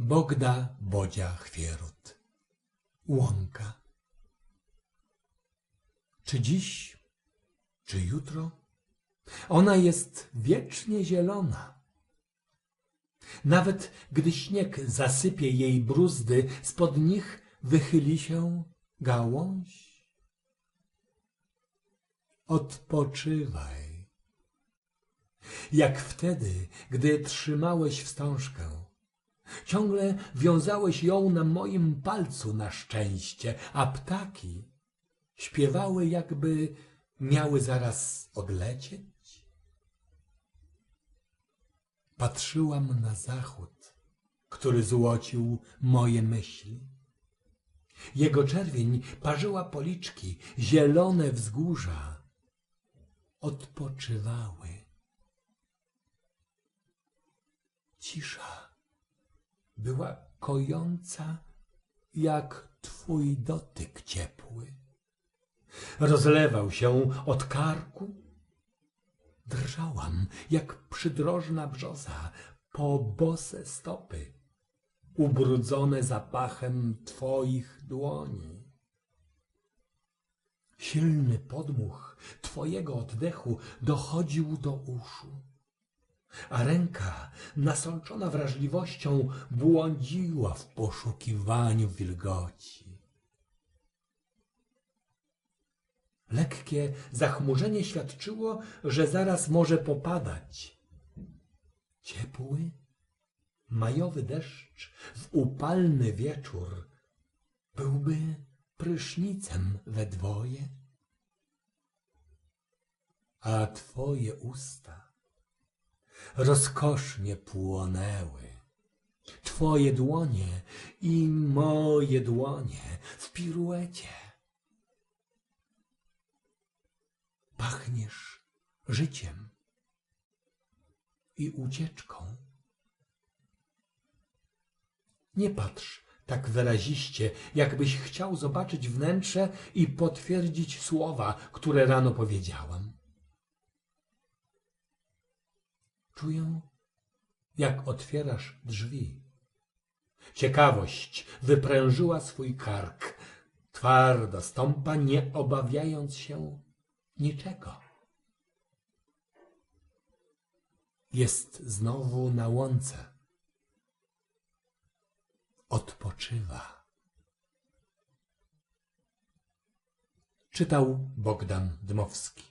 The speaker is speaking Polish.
Bogda Bodzia Chwierut. Łąka. Czy dziś, czy jutro? Ona jest wiecznie zielona. Nawet gdy śnieg zasypie jej bruzdy, spod nich wychyli się gałąź. Odpoczywaj. Jak wtedy, gdy trzymałeś wstążkę. Ciągle wiązałeś ją na moim palcu na szczęście, a ptaki śpiewały, jakby miały zaraz odlecieć. Patrzyłam na zachód, który złocił moje myśli. Jego czerwień parzyła policzki, zielone wzgórza odpoczywały. Cisza była kojąca jak twój dotyk ciepły. Rozlewał się od karku. Drżałam jak przydrożna brzoza po bose stopy, ubrudzone zapachem twoich dłoni. Silny podmuch twojego oddechu dochodził do uszu a ręka, nasączona wrażliwością, błądziła w poszukiwaniu wilgoci. Lekkie zachmurzenie świadczyło, że zaraz może popadać. Ciepły, majowy deszcz w upalny wieczór byłby prysznicem we dwoje, a twoje usta rozkosznie płonęły. Twoje dłonie i moje dłonie w piruecie. Pachniesz życiem i ucieczką. Nie patrz tak wyraziście, jakbyś chciał zobaczyć wnętrze i potwierdzić słowa, które rano powiedziałam. Czuję, jak otwierasz drzwi. Ciekawość wyprężyła swój kark. Twardo stąpa, nie obawiając się niczego. Jest znowu na łące. Odpoczywa. Czytał Bogdan Dmowski.